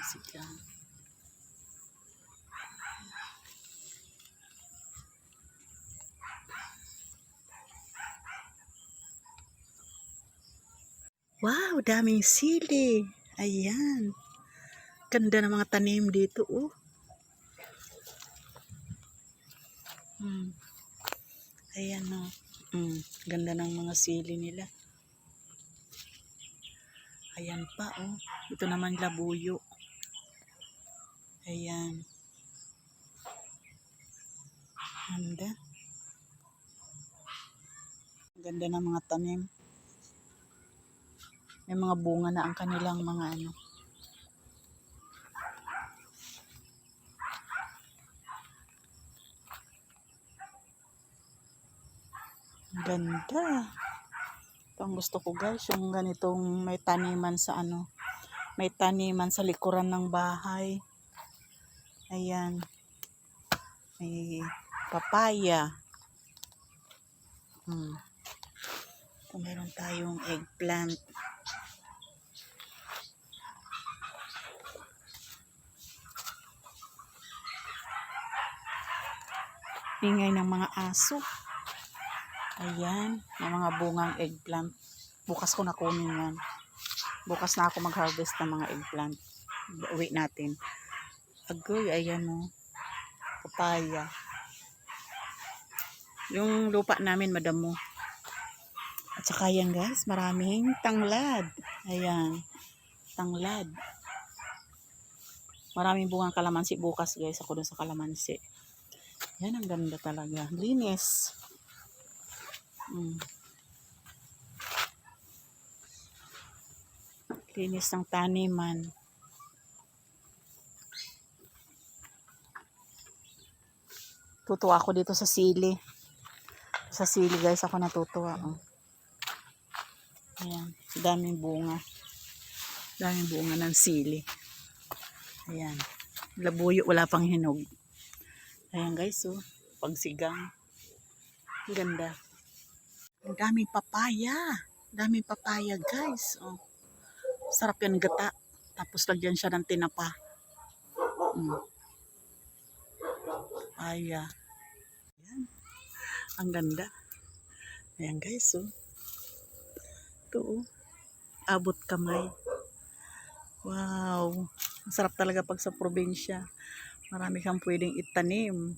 Sigang. Wow, daming sili. Ayan. Ganda ng mga tanim dito, oh. Hmm. Ayan, oh. Hmm. Ganda ng mga sili nila. Ayan pa, oh. Ito naman labuyo. Ayan. Ganda. Ganda ng mga tanim. May mga bunga na ang kanilang mga ano. Ganda. Ito ang gusto ko guys, yung ganitong may taniman sa ano, may taniman sa likuran ng bahay. Ayan. May papaya. Hmm. Ito meron tayong eggplant. Ingay ng mga aso. Ayan, may mga bungang eggplant. Bukas ko na kunin yan. Bukas na ako mag-harvest ng mga eggplant. Uwi natin. Agoy, ayan o. Papaya. Yung lupa namin, madamo. At saka yan guys, maraming tanglad. Ayan, tanglad. Maraming bungang kalamansi bukas guys. Ako dun sa kalamansi. Yan, ang ganda talaga. Linis. Mm. Linis ng taniman. Tutuwa ako dito sa sili. Sa sili guys, ako natutuwa. Oh. Ayan, daming bunga. Daming bunga ng sili. Ayan. Labuyo, wala pang hinog. Ayan guys, oh. Pagsigang. Ang ganda. Ang daming papaya. Daming papaya guys. Oh. Sarap yan gata. Tapos lagyan siya ng tinapa. Mm. Papaya. Ayan. Ang ganda. Ayan guys, oh. Ito, oh. Abot kamay. Wow. Ang sarap talaga pag sa probinsya. Marami kang pwedeng itanim.